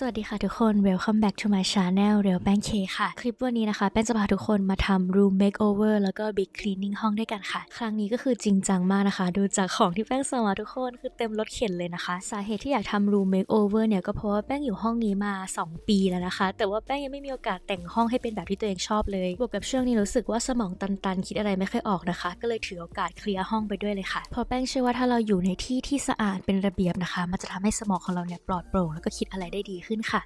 สวัสดีค่ะทุกคน Welcome back to my channel เรียวแป้งเคค่ะ คลิปวันนี้นะคะ แป้งจะพาทุกคนมาทำ room makeover แล้วก็ big cleaning ห้องด้วยกันค่ะ ครั้งนี้ก็คือจริงจังมากนะคะ ดูจากของที่แป้งส่งมาทุกคนคือเต็มรถเข็นเลยนะคะ สาเหตุที่อยากทำ room makeover เนี่ยก็เพราะว่าแป้งอยู่ห้องนี้มา 2 ปีแล้วนะคะ แต่ว่าแป้งยังไม่มีโอกาสแต่งห้องให้เป็นแบบที่ตัวเองชอบเลย บวกกับช่วงนี้รู้สึกว่าสมองตันๆ คิดอะไรไม่ค่อยออกนะคะ ก็เลยถือโอกาสเคลียร์ห้องไปด้วยเลยค่ะเพราะแป้งเชื่อว่าถ้าเราอยู่ในที่ที่สะอาดเป็นระเบียบนะคะ มันจะทำให้สมองของเราเนี่ยปลอดโปร่งแล้วก็คิดอะไรได้ดีขึ้นค่ะ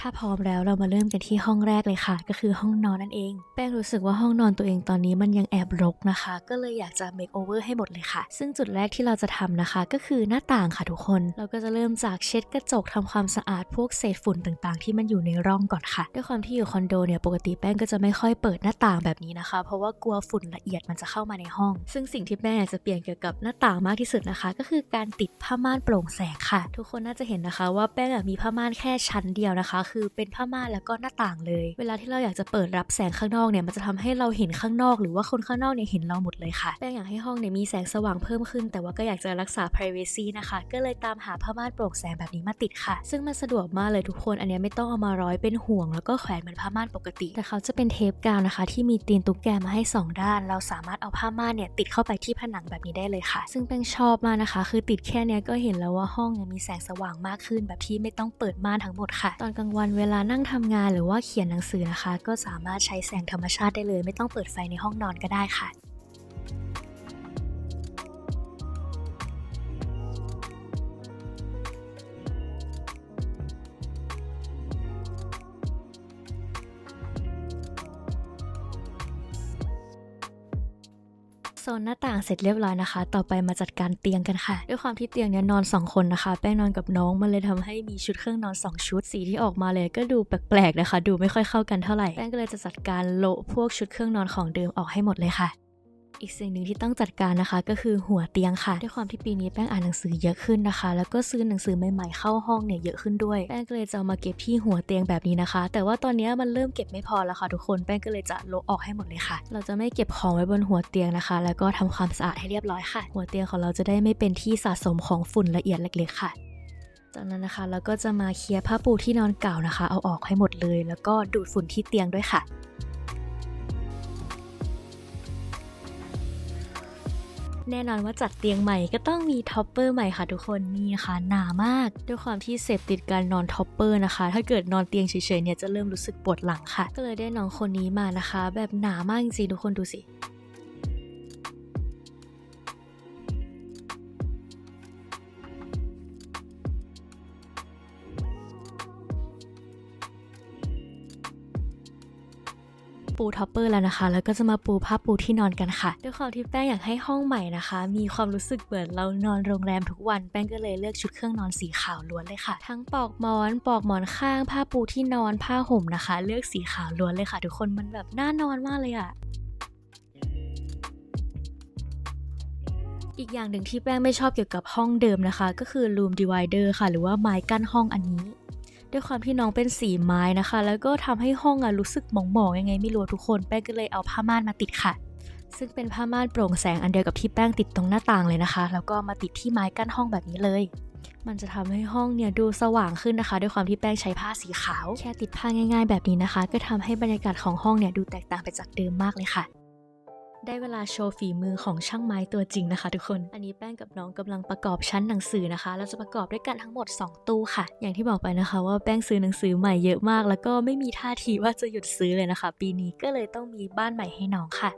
ถ้าพร้อมแล้วเรามาเริ่มกันที่ห้องแรกเลยค่ะ ก็คือห้องนอนนั่นเอง แป้งรู้สึกว่าห้องนอนตัวเองตอนนี้มันยังแอบรกนะคะ ก็เลยอยากจะ make over ให้หมดเลยค่ะ ซึ่งจุดแรกที่เราจะทำนะคะ ก็คือหน้าต่างค่ะทุกคน เราก็จะเริ่มจากเช็ดกระจกทำความสะอาดพวกเศษฝุ่นต่างๆ ที่มันอยู่ในร่องก่อนค่ะ ด้วยความที่อยู่คอนโดเนี่ยปกติแป้งก็จะไม่ค่อยเปิดหน้าต่างแบบนี้นะคะ เพราะว่ากลัวฝุ่นละเอียดมันจะเข้ามาในห้อง ซึ่งสิ่งที่แป้งอยากจะเปลี่ยนเกี่ยวกับหน้าต่างมากที่สุดนะคะ ก็คือการติดผ้าม่านโปร่งแสงค่ะ ทุกคนน่าจะเห็นนะคะ ว่าแป้งมีผ้าม่านแค่ชั้นเดียวนะคะคือเป็นผ้าม่านแล้วก็หน้าต่างเลย เวลาที่เราอยากจะเปิดรับแสงข้างนอกเนี่ยมันจะทำให้เราเห็นข้างนอก หรือว่าคนข้างนอกเนี่ยเห็นเราหมดเลยค่ะแป้งอยากให้ห้องเนี่ยมีแสงสว่างเพิ่มขึ้น แต่ว่าก็อยากจะรักษา privacy นะคะ ก็เลยตามหาผ้าม่านโปร่งแสงแบบนี้มาติดค่ะ ซึ่งมันสะดวกมากเลยทุกคนอันนี้ไม่ต้องเอามาร้อยเป็นห่วง แล้วก็แขวนเหมือนผ้าม่านปกติ แต่เขาจะเป็นเทปกาวนะคะ ที่มีตีนตุ๊กแกมาให้สองด้าน เราสามารถเอาผ้าม่านเนี่ยติดเข้าไปที่ผนังแบบนี้ได้เลยค่ะ ซึ่งแป้งชอบมากนะคะ คือติดแค่เนี้ยก็เห็นแล้วว่าห้องเนี่ยมีแสงสว่างมากขึ้น แบบที่ไม่ต้องเปิดม่านทั้งหมดค่ะ ตอนกลางวันเวลานั่งทำงานหรือว่าเขียนหนังสือนะคะ ก็สามารถใช้แสงธรรมชาติได้เลย ไม่ต้องเปิดไฟในห้องนอนก็ได้ค่ะ โซนหน้าต่างเสร็จเรียบร้อยนะคะ ต่อไปมาจัดการเตียงกันค่ะ ด้วยความที่เตียงเนี้ยนอน 2 คนนะคะ แป้งนอนกับน้อง มันเลยทำให้มีชุดเครื่องนอน 2 ชุด สีที่ออกมาเลยก็ดูแปลกๆนะคะ ดูไม่ค่อยเข้ากันเท่าไหร่ แป้งก็เลยจะจัดการโละพวกชุดเครื่องนอนของเดิมออกให้หมดเลยค่ะ อีกสิ่งหนึ่งที่ต้องจัดการนะคะก็คือหัวเตียงค่ะ ด้วยความที่ปีนี้แป้งอ่านหนังสือเยอะขึ้นนะคะ แล้วก็ซื้อหนังสือใหม่ๆเข้าห้องเนี่ยเยอะขึ้นด้วย แป้งก็เลยจะเอามาเก็บที่หัวเตียงแบบนี้นะคะ แต่ว่าตอนนี้มันเริ่มเก็บไม่พอแล้วค่ะทุกคนแป้งก็เลยจะละออกให้หมดเลยค่ะ เราจะไม่เก็บของไว้บนหัวเตียงนะคะ แล้วก็ทำความสะอาดให้เรียบร้อยค่ะ หัวเตียงของเราจะได้ไม่เป็นที่สะสมของฝุ่นละเอียดเล็กๆค่ะจากนั้นนะคะเราก็จะมาเคลียร์ผ้าปูที่นอนเก่านะคะ เอาออกให้หมดเลย แล้วก็ดูดฝุ่นที่เตียงด้วยค่ะ แน่นอนว่าจัดเตียงใหม่ก็ต้องมีท็อปเปอร์ใหม่ค่ะทุกคนนี่นะคะหนามากด้วยความที่เสพติดการนอนท็อปเปอร์นะคะ ถ้าเกิดนอนเตียงเฉยๆเนี่ยจะเริ่มรู้สึกปวดหลังค่ะ ก็เลยได้น้องคนนี้มานะคะ แบบหนามากจริงๆทุกคนดูสิ ปูท็อปเปอร์แล้วนะคะ แล้วก็จะมาปูผ้าปูที่นอนกันค่ะด้วยความที่แป้งอยากให้ห้องใหม่นะคะ มีความรู้สึกเหมือนเรานอนโรงแรมทุกวันแป้งก็เลยเลือกชุดเครื่องนอนสีขาวล้วนเลยค่ะ ทั้งปลอกหมอนปลอกหมอนข้าง ผ้าปูที่นอนผ้าห่มนะคะ เลือกสีขาวล้วนเลยค่ะ ทุกคนมันแบบน่านอนมากเลยอะอีกอย่างหนึ่งที่แป้งไม่ชอบเกี่ยวกับห้องเดิมนะคะ ก็คือ room divider ค่ะ หรือว่าไม้กั้นห้องอันนี้ ด้วยความที่น้องเป็นสีไม้นะคะ แล้วก็ทำให้ห้องอะรู้สึกหมองๆยังไงไม่รู้ทุกคนแป้งก็เลยเอาผ้าม่านมาติดค่ะ ซึ่งเป็นผ้าม่านโปร่งแสงอันเดียวกับที่แป้งติดตรงหน้าต่างเลยนะคะ แล้วก็มาติดที่ไม้กั้นห้องแบบนี้เลย มันจะทำให้ห้องเนี่ยดูสว่างขึ้นนะคะ ด้วยความที่แป้งใช้ผ้าสีขาว แค่ติดผ้าง่าย ๆ แบบนี้นะคะ ก็ทำให้บรรยากาศของห้องเนี่ยดูแตกต่างไปจากเดิมมากเลยค่ะ ได้เวลาโชว์ฝีมือของช่างไม้ตัวจริงนะคะ ทุกคน อันนี้แป้งกับน้องกำลังประกอบชั้นหนังสือนะคะ เราจะประกอบด้วยกันทั้งหมด 2 ตู้ค่ะ อย่างที่บอกไปนะคะว่าแป้งซื้อหนังสือใหม่เยอะมาก แล้วก็ไม่มีท่าทีว่าจะหยุดซื้อเลยนะคะ ปีนี้ก็เลยต้องมีบ้านใหม่ให้น้องค่ะ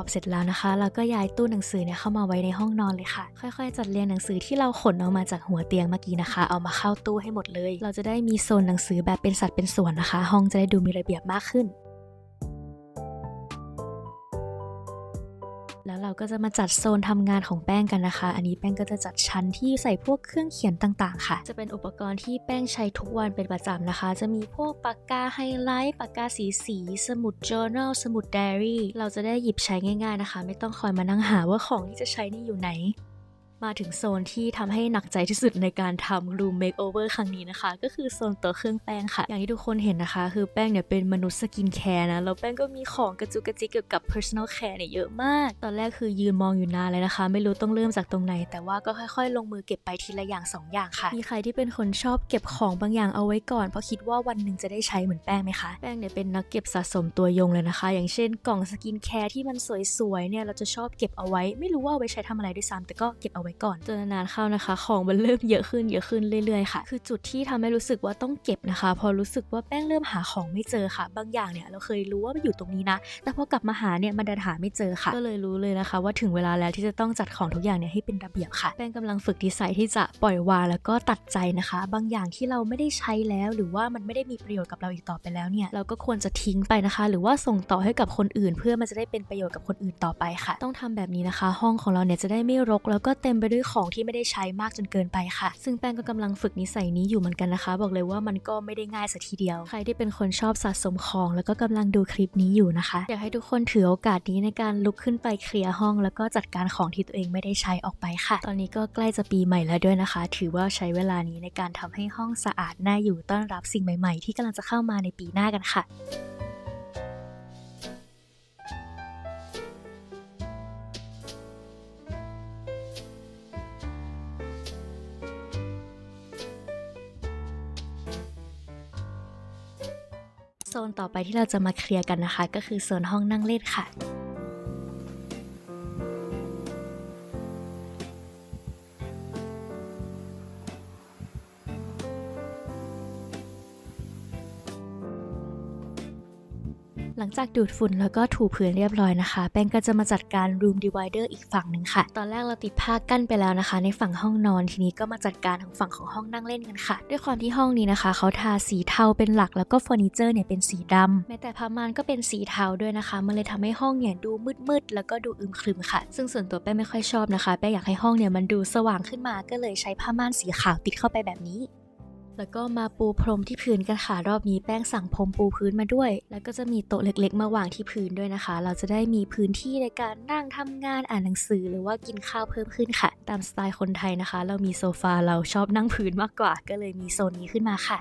อบเสร็จแล้วนะคะ เราก็ย้ายตู้หนังสือเนี่ยเข้ามาไว้ในห้องนอนเลยค่ะ ค่อยๆ จัดเรียงหนังสือที่เราขนออกมาจากหัวเตียงเมื่อกี้นะคะ เอามาเข้าตู้ให้หมดเลย เราจะได้มีโซนหนังสือแบบเป็นสัดเป็นส่วนนะคะ ห้องจะได้ดูมีระเบียบมากขึ้น เราก็จะมาจัดโซนทำงานของแป้งกันนะคะ อันนี้แป้งก็จะจัดชั้นที่ใส่พวกเครื่องเขียนต่างๆ ค่ะ จะเป็นอุปกรณ์ที่แป้งใช้ทุกวันเป็นประจำนะคะ จะมีพวกปากกาไฮไลท์ ปากกาสีสี สมุด journal สมุด diary เราจะได้หยิบใช้ง่ายๆนะคะ ไม่ต้องคอยมานั่งหาว่าของที่จะใช้นี่อยู่ไหน มาถึงโซนที่ทำให้หนักใจที่สุดในการทำ room makeover ครั้งนี้นะคะ ก็คือโซนตัวเครื่องแป้งค่ะ อย่างที่ทุกคนเห็นนะคะ คือแป้งเนี่ยเป็นมนุษย์สกินแคร์นะ แล้วแป้งก็มีของกระจุกกระจิกเกี่ยวกับ personal care เนี่ยเยอะมาก ตอนแรกคือยืนมองอยู่นานเลยนะคะ ไม่รู้ต้องเริ่มจากตรงไหน แต่ว่าก็ค่อยๆ ลงมือเก็บไปทีละอย่างสองอย่างค่ะ มีใครที่เป็นคนชอบเก็บของบางอย่างเอาไว้ก่อนเพราะคิดว่าวันหนึ่งจะได้ใช้เหมือนแป้งไหมคะแป้งเนี่ยเป็นนักเก็บสะสมตัวยงเลยนะคะ อย่างเช่น กล่องสกินแคร์ที่มันสวยๆเนี่ยเราจะชอบเก็บเอาไว้ ไม่รู้ว่าเอาไว้ใช้ทำอะไรด้วยซ้ำแต่ก็เก็บเอาไว้ก่อนจนนานๆเข้านะคะ ของมันเริ่มเยอะขึ้นเยอะขึ้นเรื่อยๆค่ะ คือจุดที่ทำให้รู้สึกว่าต้องเก็บนะคะ พอรู้สึกว่าแป้งเริ่มหาของไม่เจอค่ะ บางอย่างเนี่ยเราเคยรู้ว่ามันอยู่ตรงนี้นะ แต่พอกลับมาหาเนี่ยมันดันหาไม่เจอค่ะ ก็เลยรู้เลยนะคะ ว่าถึงเวลาแล้วที่จะต้องจัดของทุกอย่างเนี่ยให้เป็นระเบียบค่ะ แป้งกำลังฝึกดีไซน์ที่จะปล่อยวางแล้วก็ตัดใจนะคะ บางอย่างที่เราไม่ได้ใช้แล้ว หรือว่ามันไม่ได้มีประโยชน์กับเราอีกต่อไปแล้วเนี่ยเราก็ควรจะทิ้งไปนะคะ หรือว่าส่งต่อให้กับคนอื่น เพื่อมันจะได้เป็นประโยชน์กับคนอื่นต่อไปค่ะ ต้องทำแบบนี้นะคะ ห้องของเราเนี่ยจะได้ไม่รกแล้วก็เต็มไปด้วยของที่ไม่ได้ใช้มากจนเกินไปค่ะ ซึ่งแป้งก็กำลังฝึกนิสัยนี้อยู่เหมือนกันนะคะ บอกเลยว่ามันก็ไม่ได้ง่ายสักทีเดียว ใครที่เป็นคนชอบสะสมของ แล้วก็กำลังดูคลิปนี้อยู่นะคะ อยากให้ทุกคนถือโอกาสนี้ในการลุกขึ้นไปเคลียร์ห้อง แล้วก็จัดการของที่ตัวเองไม่ได้ใช้ออกไปค่ะ ตอนนี้ก็ใกล้จะปีใหม่แล้วด้วยนะคะ ถือว่าใช้เวลานี้ในการทำให้ห้องสะอาดน่าอยู่ต้อนรับสิ่งใหม่ ๆ ที่กำลังจะเข้ามาในปีหน้ากันค่ะ โซนต่อไปที่เราจะมาเคลียร์กันนะคะ ก็คือโซนห้องนั่งเล่นค่ะ จากดูดฝุ่นแล้วก็ถูพื้นเรียบร้อยนะคะ แป้งก็จะมาจัดการ room divider อีกฝั่งหนึ่งค่ะ ตอนแรกเราติดผ้ากั้นไปแล้วนะคะ ในฝั่งห้องนอนทีนี้ก็มาจัดการของฝั่งของห้องนั่งเล่นกันค่ะ ด้วยความที่ห้องนี้นะคะเขาทาสีเทาเป็นหลักแล้วก็เฟอร์นิเจอร์เนี่ยเป็นสีดำแม้แต่ผ้าม่านก็เป็นสีเทาด้วยนะคะมันเลยทำให้ห้องเนี่ยดูมืดๆแล้วก็ดูอึมครึมค่ะ ซึ่งส่วนตัวแป้งไม่ค่อยชอบนะคะแป้งอยากให้ห้องเนี่ยมันดูสว่างขึ้นมาก็เลยใช้ผ้าม่านสีขาวติดเข้าไปแบบนี้ แล้วก็มาปูพรมที่พื้นกันค่ะ รอบนี้แป้งสั่งพรมปูพื้นมาด้วย แล้วก็จะมีโต๊ะเล็ก ๆ มาวางที่พื้นด้วยนะคะ เราจะได้มีพื้นที่ในการนั่งทำงานอ่านหนังสือ หรือว่ากินข้าวเพิ่มขึ้นค่ะ ตามสไตล์คนไทยนะคะ เรามีโซฟาเราชอบนั่งพื้นมากกว่า ก็เลยมีโซนนี้ขึ้นมาค่ะ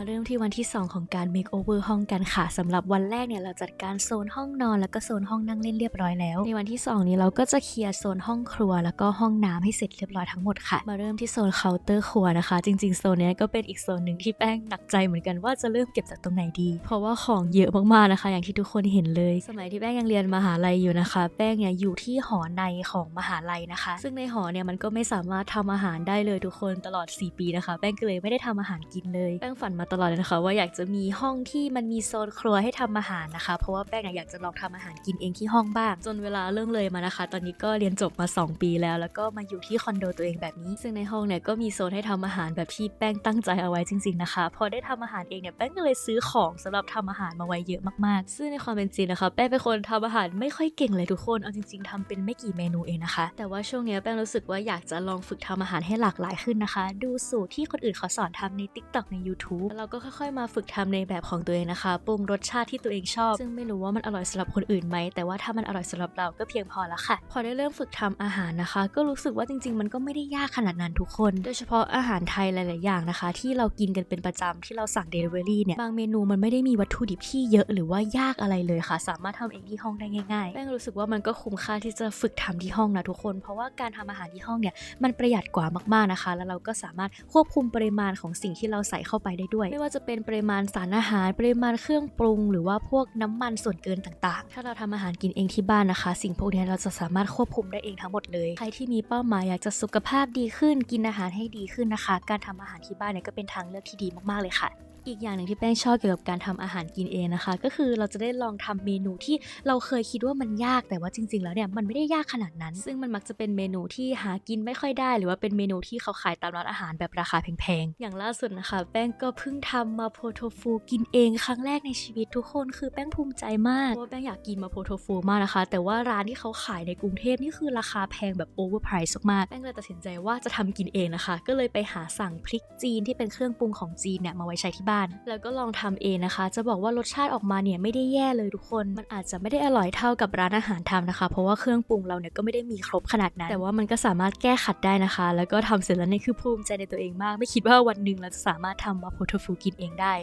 มาเริ่มที่วันที่ 2 ของการ make over ห้องกันค่ะสำหรับวันแรกเนี่ยเราจัดการโซนห้องนอน แล้วก็โซนห้องนั่งเล่นเรียบร้อยแล้ว ในวันที่ 2 นี้เราก็จะเคลียร์โซนห้องครัว แล้วก็ห้องน้ำให้เสร็จเรียบร้อยทั้งหมดค่ะ มาเริ่มที่โซนเคาน์เตอร์ครัวนะคะ จริงๆโซนนี้ก็เป็นอีกโซนหนึ่งที่แป้งหนักใจเหมือนกันว่าจะเริ่มเก็บจากตรงไหนดี เพราะว่าของเยอะมากๆนะคะ อย่างที่ทุกคนเห็นเลย สมัยที่แป้งยังเรียนมหาลัยอยู่นะคะ แป้งเนี่ยอยู่ที่หอในของมหาลัยนะคะ ซึ่งในหอเนี่ยมันก็ไม่สามารถทำอาหารได้เลยทุกคนตลอด 4 ปีนะคะ แป้งก็เลยไม่ได้ทำอาหารกินเลยแป้งฝันมาตลอดเลยนะคะ ว่าอยากจะมีห้องที่มันมีโซนครัวให้ทำอาหารนะคะ เพราะว่าแป้งอยากจะลองทำอาหารกินเองที่ห้องบ้าง จนเวลาเริ่มเลยมานะคะ ตอนนี้ก็เรียนจบมา 2 ปีแล้ว แล้วก็มาอยู่ที่คอนโดตัวเองแบบนี้ ซึ่งในห้องเนี่ยก็มีโซนให้ทำอาหารแบบที่แป้งตั้งใจเอาไว้จริง ๆนะคะ พอได้ทำอาหารเองเนี่ยแป้งก็เลยซื้อของสำหรับทำอาหารมาไว้เยอะมากๆ ซึ่งในความเป็นจริงนะคะ แป้งเป็นคนทำอาหารไม่ค่อยเก่งเลยทุกคน เอาจริง ๆทำเป็นไม่กี่เมนูเองนะคะ แต่ว่าช่วงนี้แป้งรู้สึกว่าอยากจะลองฝึกทำอาหารให้หลากหลายขึ้นนะคะ ดูสูตรที่คนอื่นเขาสอนทำใน TikTok ใน YouTube เราก็ค่อยๆมาฝึกทำในแบบของตัวเองนะคะปรุงรสชาติที่ตัวเองชอบ ซึ่งไม่รู้ว่ามันอร่อยสำหรับคนอื่นไหมแต่ว่าถ้ามันอร่อยสำหรับเราก็เพียงพอแล้วค่ะ พอได้เริ่มฝึกทำอาหารนะคะ ก็รู้สึกว่าจริง ๆ มันก็ไม่ได้ยากขนาดนั้นทุกคน โดยเฉพาะอาหารไทยหลายๆอย่างนะคะ ที่เรากินกันเป็นประจำที่เราสั่ง Delivery เนี่ยบางเมนูมันไม่ได้มีวัตถุดิบที่เยอะหรือว่ายากอะไรเลยค่ะ สามารถทำเองที่ห้องได้ง่ายๆแป้งรู้สึกว่ามันก็คุ้มค่าที่จะฝึกทำที่ห้องนะทุกคน เพราะว่าการทำอาหารที่ห้องเนี่ยมันประหยัดกว่ามากๆนะคะ แล้วเราก็สามารถควบคุมปริมาณของสิ่งที่เราใส่เข้าไปได้ด้วยไม่ว่าจะเป็นปริมาณสารอาหาร ปริมาณเครื่องปรุง หรือว่าพวกน้ำมันส่วนเกินต่างๆ ถ้าเราทำอาหารกินเองที่บ้านนะคะ สิ่งพวกนี้เราจะสามารถควบคุมได้เองทั้งหมดเลย ใครที่มีเป้าหมายอยากจะสุขภาพดีขึ้น กินอาหารให้ดีขึ้นนะคะ การทำอาหารที่บ้านเนี่ยก็เป็นทางเลือกที่ดีมากๆเลยค่ะ อีกอย่างหนึ่งที่แป้งชอบเกี่ยวกับการทำอาหารกินเองนะคะ ก็คือเราจะได้ลองทำเมนูที่เราเคยคิดว่ามันยากแต่ว่าจริง ๆ แล้วเนี่ยมันไม่ได้ยากขนาดนั้น ซึ่งมันมักจะเป็นเมนูที่หากินไม่ค่อยได้ หรือว่าเป็นเมนูที่เขาขายตามร้านอาหารแบบราคาแพงๆอย่างล่าสุดนะคะ แป้งก็เพิ่งทำมาโพโทฟูกินเองครั้งแรกในชีวิตทุกคนคือแป้งภูมิใจมากเพราะว่าแป้งอยากกินมาโพโทฟูมากนะคะ แต่ว่าร้านที่เขาขายในกรุงเทพนี่คือราคาแพงแบบโอเวอร์ไพรส์มากแป้งเลยตัดสินใจว่าจะทำกินเองนะคะ ก็เลยไปหาสั่งพริกจีนที่เป็นเครื่องปรุงของจีนเนี่ยมาไว้ใช้ที่บ้านาน แล้วก็ลองทำเองนะคะ จะบอกว่ารสชาติออกมาเนี่ยไม่ได้แย่เลยทุกคน มันอาจจะไม่ได้อร่อยเท่ากับร้านอาหารทำนะคะ เพราะว่าเครื่องปรุงเราเนี่ยก็ไม่ได้มีครบขนาดนั้น แต่ว่ามันก็สามารถแก้ขัดได้นะคะ แล้วก็ทำเสร็จแล้วนี่คือภูมิใจในตัวเองมาก ไม่คิดว่าวันหนึ่งเราจะสามารถทำมาโพทฟูกินเองได้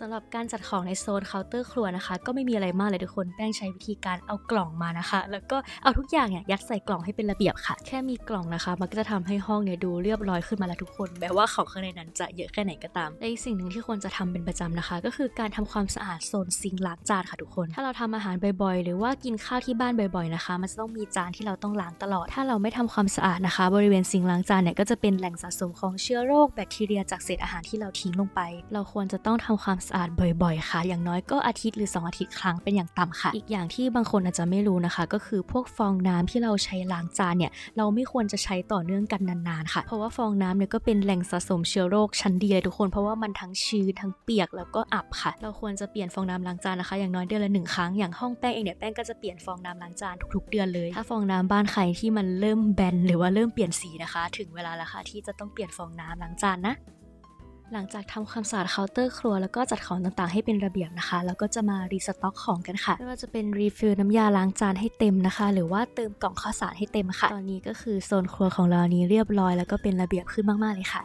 สำหรับการจัดของในโซนเคาน์เตอร์ครัวนะคะ ก็ไม่มีอะไรมากเลยทุกคนแป้งใช้วิธีการเอากล่องมานะคะ แล้วก็เอาทุกอย่างเนี่ยยัดใส่กล่องให้เป็นระเบียบค่ะ แค่มีกล่องนะคะ มันก็จะทำให้ห้องเนี่ยดูเรียบร้อยขึ้นมาแล้วทุกคนแม้ว่าของข้างในนั้นจะเยอะแค่ไหนก็ตามและอีกสิ่งหนึ่งที่ควรจะทำเป็นประจำนะคะ ก็คือการทำความสะอาดโซนซิงล้างจานค่ะทุกคน ถ้าเราทำอาหารบ่อยๆ หรือว่ากินข้าวที่บ้านบ่อยๆนะคะ มันจะต้องมีจานที่เราต้องล้างตลอด ถ้าเราไม่ทำความสะอาดนะคะ บริเวณซิงล้างจานเนี่ยก็จะเป็นแหล่งสะสมของเชื้อโรคแบคทีเรียจากเศษอาหารที่เราทิ้งลงไป เราควรจะต้องทำความสะอาดบ่อยๆ ค่ะ อย่างน้อยก็อาทิตย์หรือ 2 อาทิตย์ครั้งเป็นอย่างต่ำค่ะ อีกอย่างที่บางคนอาจจะไม่รู้นะคะ ก็คือพวกฟองน้ำที่เราใช้ล้างจานเนี่ยเราไม่ควรจะใช้ต่อเนื่องกันนานๆค่ะ เพราะว่าฟองน้ำเนี่ยก็เป็นแหล่งสะสมเชื้อโรคชั้นดีเลยทุกคนเพราะว่ามันทั้งชื้นทั้งเปียกแล้วก็อับค่ะ เราควรจะเปลี่ยนฟองน้ำล้างจานนะคะ อย่างน้อยเดือนละหนึ่งครั้งอย่างห้องแป้งเองเนี่ยแป้งก็จะเปลี่ยนฟองน้ำล้างจานทุกๆ เดือนเลยถ้าฟองน้ำบ้านใครที่มันเริ่มแบนหรือว่าเริ่มเปลี่ยนสีนะคะ ถึงเวลาแล้วค่ะที่จะต้องเปลี่ยนฟองน้ำล้างจานนะ หลังจากทำความสะอาดเคาน์เตอร์ครัวแล้วก็จัดของต่างๆให้เป็นระเบียบนะคะ แล้วก็จะมารีสต็อกของกันค่ะ ไม่ว่าจะเป็นรีฟิลน้ำยาล้างจานให้เต็มนะคะ หรือว่าเติมกล่องข้าวสารให้เต็มค่ะ ตอนนี้ก็คือโซนครัวของเรานี้เรียบร้อยแล้วก็เป็นระเบียบขึ้นมากๆเลยค่ะ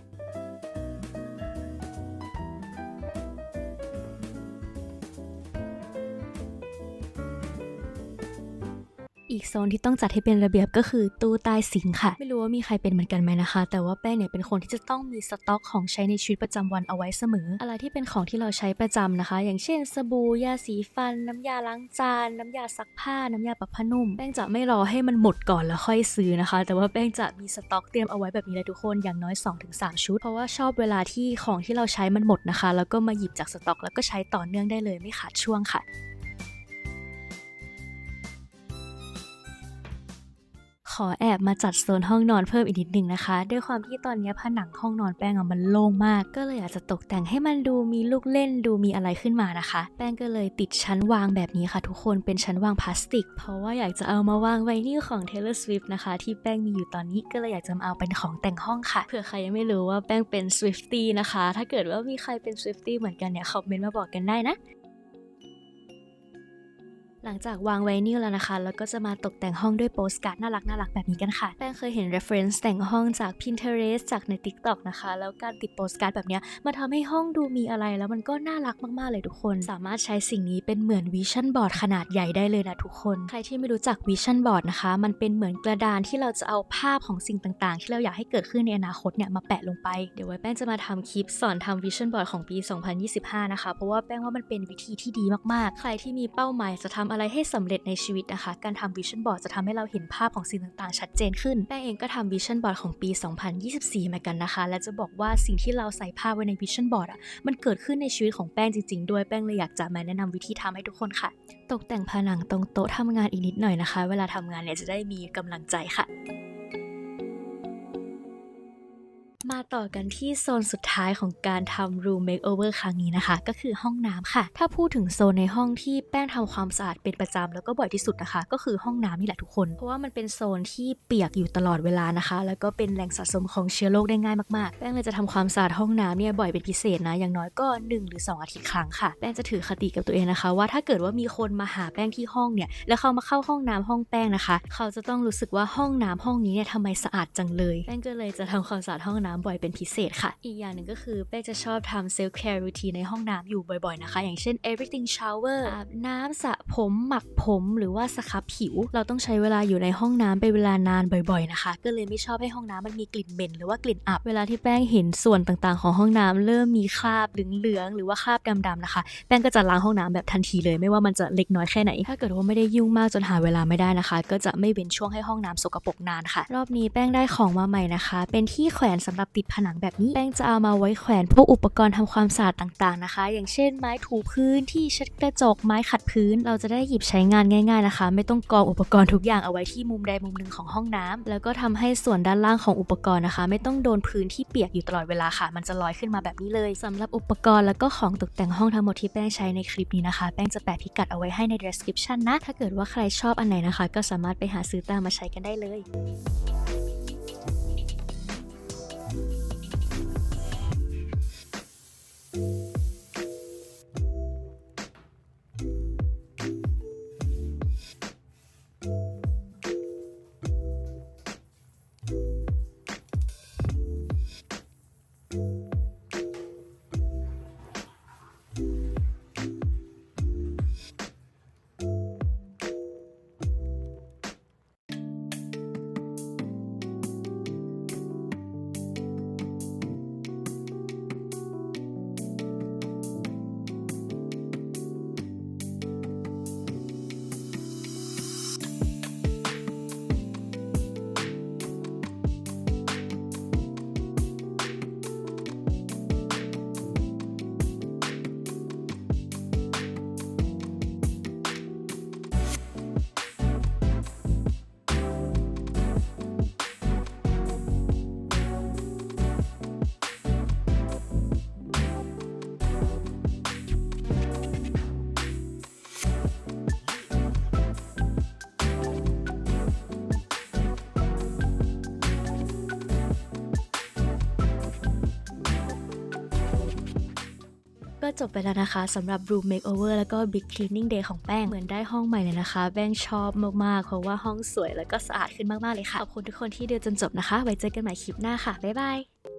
กโซนที่ต้องจัดให้เป็นระเบียบก็คือตู้ใต้สิงค่ะ ไม่รู้ว่ามีใครเป็นเหมือนกันไหมนะคะ แต่ว่าแป้งเนี่ยเป็นคนที่จะต้องมีสต็อกของใช้ในชีวิตประจำวันเอาไว้เสมอ อะไรที่เป็นของที่เราใช้ประจำนะคะ อย่างเช่น สบู่ยาสีฟัน น้ำยาล้างจาน น้ำยาซักผ้า น้ำยาปรับผ้านุ่ม แป้งจะไม่รอให้มันหมดก่อนแล้วค่อยซื้อนะคะ แต่ว่าแป้งจะมีสต็อกเตรียมเอาไว้แบบนี้เลยทุกคนอย่างน้อย 2-3 ชุด เพราะว่าชอบเวลาที่ของที่เราใช้มันหมดนะคะ แล้วก็มาหยิบจากสต็อก แล้วก็ใช้ต่อเนื่องได้เลยไม่ขาดช่วงค่ะ ขอแอบมาจัดโซนห้องนอนเพิ่มอีกนิดนึงนะคะ ด้วยความที่ตอนนี้ผนังห้องนอนแป้งอะมันโล่งมาก ก็เลยอยากจะตกแต่งให้มันดูมีลูกเล่นดูมีอะไรขึ้นมานะคะ แป้งก็เลยติดชั้นวางแบบนี้ค่ะ ทุกคนเป็นชั้นวางพลาสติก เพราะว่าอยากจะเอามาวางไวนิลของ Taylor Swift นะคะ ที่แป้งมีอยู่ตอนนี้ก็เลยอยากจะมาเอาเป็นของแต่งห้องค่ะเผื่อใครยังไม่รู้ว่าแป้งเป็น Swiftie นะคะ ถ้าเกิดว่ามีใครเป็น Swiftie เหมือนกันเนี่ยคอมเมนต์มาบอกกันได้นะ หลังจากวางไวนิลแล้วนะคะ แล้วก็จะมาตกแต่งห้องด้วยโปสการ์ดน่ารักน่ารักแบบนี้กันค่ะ แป้งเคยเห็น reference แต่งห้องจาก Pinterest จากใน TikTok นะคะ แล้วการติดโปสการ์ดแบบเนี้ยมาทำให้ห้องดูมีอะไร แล้วมันก็น่ารักมากๆเลยทุกคน สามารถใช้สิ่งนี้เป็นเหมือนวิชั่นบอร์ดขนาดใหญ่ได้เลยนะทุกคน ใครที่ไม่รู้จักวิชั่นบอร์ดนะคะ มันเป็นเหมือนกระดานที่เราจะเอาภาพของสิ่งต่างๆ ที่เราอยากให้เกิดขึ้นในอนาคตเนี่ยมาแปะลงไป เดี๋ยวไว้แป้งจะมาทำคลิปสอนทำวิชั่นบอร์ดของปี 2025 นะคะ เพราะว่าแป้งว่ามันเป็นวิธีที่ดีมากๆ ใครที่มีเป้าหมายจะทำอะไรให้สำเร็จในชีวิตนะคะ การทำวิชั่นบอร์ดจะทำให้เราเห็นภาพของสิ่งต่างๆ ชัดเจนขึ้น แป้งเองก็ทำวิชั่นบอร์ดของปี 2024เหมือนกันนะคะ และจะบอกว่าสิ่งที่เราใส่ภาพไว้ในวิชั่นบอร์ดอะ มันเกิดขึ้นในชีวิตของแป้งจริงๆ ด้วย แป้งเลยอยากจะมาแนะนำวิธีทำให้ทุกคนค่ะ ตกแต่งผนังตรงโต๊ะทำงานอีกนิดหน่อยนะคะ เวลาทำงานเนี่ยจะได้มีกำลังใจค่ะ มาต่อกันที่โซนสุดท้ายของการทำ room makeover ครั้งนี้นะคะ ก็คือห้องน้ำค่ะ ถ้าพูดถึงโซนในห้องที่แป้งทำความสะอาดเป็นประจำแล้วก็บ่อยที่สุดนะคะ ก็คือห้องน้ำนี่แหละทุกคน เพราะว่ามันเป็นโซนที่เปียกอยู่ตลอดเวลานะคะ แล้วก็เป็นแหล่งสะสมของเชื้อโรคได้ง่ายมากๆ แป้งเลยจะทำความสะอาดห้องน้ำเนี่ยบ่อยเป็นพิเศษนะ อย่างน้อยก็ 1 หรือ 2 อาทิตย์ครั้งค่ะ แป้งจะถือคติกับตัวเองนะคะ ว่าถ้าเกิดว่ามีคนมาหาแป้งที่ห้องเนี่ย แล้วเขามาเข้าห้องน้ำห้องแป้งนะคะ เขาจะต้องรู้สึกว่าห้องน้ำห้องนี้เนี่ยทำไมสะอาดจังเลย แป้งก็เลยจะทำความสะอาดห้องน้ำบ่อยเป็นพิเศษค่ะ อีกอย่างหนึ่งก็คือแป้งจะชอบทำ self care routine ในห้องน้ำอยู่บ่อยๆนะคะ อย่างเช่น everything shower อาบน้ำสระผมหมักผมหรือว่าสครับผิว เราต้องใช้เวลาอยู่ในห้องน้ำเป็นเวลานานบ่อย ๆนะคะ ก็เลยไม่ชอบให้ห้องน้ำมันมีกลิ่นเหม็นหรือว่ากลิ่นอับเวลาที่แป้งเห็นส่วนต่างๆ ของห้องน้ำเริ่มมีคราบเหลืองๆหรือว่าคราบดำๆนะคะ แป้งก็จะล้างห้องน้ำแบบทันทีเลยไม่ว่ามันจะเล็กน้อยแค่ไหน ถ้าเกิดว่าไม่ได้ยุ่งมากจนหาเวลาไม่ได้นะคะ ก็จะไม่เว้นช่วงให้ห้องน้ำสกปรกนานค่ะ รอบนี้แป้งได้ของมาใหม่นะคะ เป็นที่แขวนสำหรับติดผนังแบบนี้แป้งจะเอามาไว้แขวนพวกอุปกรณ์ทำความสะอาดต่างๆนะคะ อย่างเช่น ไม้ถูพื้นที่เช็ดกระจกไม้ขัดพื้น เราจะได้หยิบใช้งานง่าย ๆนะคะ ไม่ต้องกองอุปกรณ์ทุกอย่างเอาไว้ที่มุมใดมุมหนึ่งของห้องน้ำแล้วก็ทำให้ส่วนด้านล่างของอุปกรณ์นะคะ ไม่ต้องโดนพื้นที่เปียกอยู่ตลอดเวลาค่ะ มันจะลอยขึ้นมาแบบนี้เลยสำหรับอุปกรณ์แล้วก็ของตกแต่งห้องทั้งหมดที่แป้งใช้ในคลิปนี้นะคะ แป้งจะแปะพิกัดเอาไว้ให้ใน description นะ ถ้าเกิดว่าใครชอบอันไหนนะคะ ก็สามารถไปหาซื้อตามมาใช้กันได้เลย ม จบไปแล้วนะคะสำหรับ room makeover แล้วก็ big cleaning day ของแป้ง เหมือนได้ห้องใหม่เลยนะคะ แป้งชอบมากๆ เพราะว่าห้องสวยแล้วก็สะอาดขึ้นมากๆเลยค่ะ ขอบคุณทุกคนที่ดูจนจบนะคะ ไว้เจอกันใหม่คลิปหน้าค่ะ บ๊ายบาย